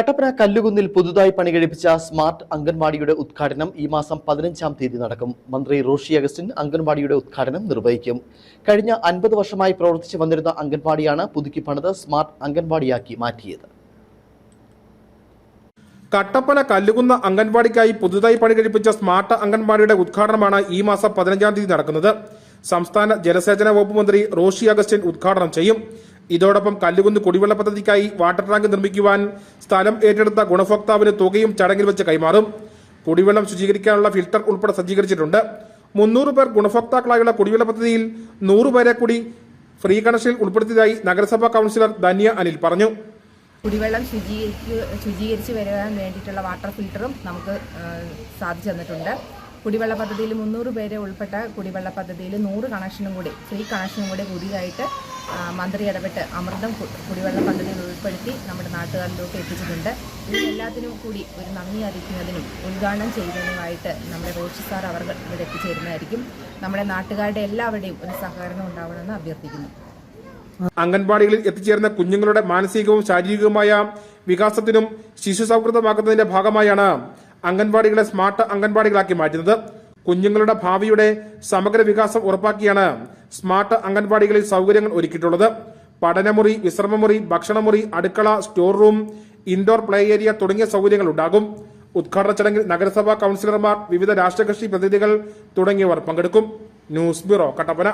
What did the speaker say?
കട്ടപ്പന കല്ലുകുന്നിൽ പുതുതായി പണികഴിപ്പിച്ച സ്മാർട്ട് അംഗൻവാടിയുടെ ഉദ്ഘാടനം ഈ മാസം പതിനഞ്ചാം തീയതി നടക്കും. മന്ത്രി റോഷി അഗസ്റ്റിൻ അംഗൻവാടിയുടെ ഉദ്ഘാടനം നിർവഹിക്കും. കഴിഞ്ഞ അൻപത് വർഷമായി പ്രവർത്തിച്ചു വന്നിരുന്ന അംഗൻവാടിയാണ് പുതുക്കി പണിത് സ്മാർട്ട് അംഗൻവാടിയാക്കി മാറ്റിയത്. കട്ടപ്പന കല്ലുകുന്ന അംഗൻവാടിക്കായി പുതുതായി പണി കഴിപ്പിച്ച സ്മാർട്ട് അംഗൻവാടിയുടെ ഉദ്ഘാടനമാണ് ഈ മാസം പതിനഞ്ചാം തീയതി നടക്കുന്നത്. സംസ്ഥാന ജലസേചന വകുപ്പ് മന്ത്രി റോഷി അഗസ്റ്റിൻ ഉദ്ഘാടനം ചെയ്യും. ഇതോടൊപ്പം കല്ലുകുന്ന് കുടിവെള്ള പദ്ധതിക്കായി വാട്ടർ ടാങ്ക് നിർമ്മിക്കുവാൻ സ്ഥലം ഏറ്റെടുത്ത ഗുണഭോക്താവിന് തുകയും ചടങ്ങിൽ വെച്ച് കൈമാറും. കുടിവെള്ളം ശുചീകരിക്കാനുള്ള ഫിൽട്ടർ ഉൾപ്പെടെ സജ്ജീകരിച്ചിട്ടുണ്ട്. മുന്നൂറ് പേർ ഗുണഭോക്താക്കളായുള്ള കുടിവെള്ള പദ്ധതിയിൽ നൂറ് പേരെ കൂടി ഫ്രീ കണക്ഷനിൽ ഉൾപ്പെടുത്തിയതായി നഗരസഭാ കൗൺസിലർ ധന്യ അനിൽ പറഞ്ഞു. കുടിവെള്ളം ശുചീകരിക്ക് ശുചീകരിച്ച് വരാൻ വേണ്ടിയിട്ടുള്ള വാട്ടർ ഫിൽറ്ററും നമുക്ക് സാധിച്ചു തന്നിട്ടുണ്ട്. കുടിവെള്ള പദ്ധതിയിൽ മുന്നൂറ് പേരെ ഉൾപ്പെട്ട കുടിവെള്ള പദ്ധതിയിൽ നൂറ് കണക്ഷനും കൂടി ഫ്രീ കണക്ഷനും കൂടി പുതിയതായിട്ട് മന്ത്രി ഇടപെട്ട് അമൃതം കുടിവെള്ള പദ്ധതിയിൽ ഉൾപ്പെടുത്തി നമ്മുടെ നാട്ടുകാരിലോട്ട് എത്തിച്ചിട്ടുണ്ട്. ഇതിനെല്ലാത്തിനും കൂടി ഒരു നന്ദി അറിയിക്കുന്നതിനും ഉദ്ഘാടനം ചെയ്യുന്നതിനുമായിട്ട് നമ്മുടെ റോഷി സാർ അവർ ഇവിടെ എത്തിച്ചേരുന്നതായിരിക്കും. നമ്മുടെ നാട്ടുകാരുടെ എല്ലാവരുടെയും ഒരു സഹകരണം ഉണ്ടാവണമെന്ന് അഭ്യർത്ഥിക്കുന്നു. അംഗൻവാടികളിൽ എത്തിച്ചേർന്ന കുഞ്ഞുങ്ങളുടെ മാനസികവും ശാരീരികവുമായ വികാസത്തിനും ശിശു സൗഹൃദമാക്കുന്നതിന്റെ ഭാഗമായാണ് അംഗൻവാടികളെ സ്മാർട്ട് അംഗൻവാടികളാക്കി മാറ്റുന്നത്. കുഞ്ഞുങ്ങളുടെ ഭാവിയുടെ സമഗ്ര വികാസം ഉറപ്പാക്കിയാണ് സ്മാർട്ട് അംഗൻവാടികളിൽ സൗകര്യങ്ങൾ ഒരുക്കിയിട്ടുള്ളത്. പഠനമുറി വിശ്രമമുറി ഭക്ഷണമുറി അടുക്കള store room indoor play area തുടങ്ങിയ സൗകര്യങ്ങൾ ഉണ്ടാകും. ഉദ്ഘാടന ചടങ്ങിൽ നഗരസഭാ കൌൺസിലർമാർ വിവിധ രാഷ്ട്രകക്ഷി പ്രതിനിധികൾ തുടങ്ങിയവർ പങ്കെടുക്കും. News bureau Kattappana.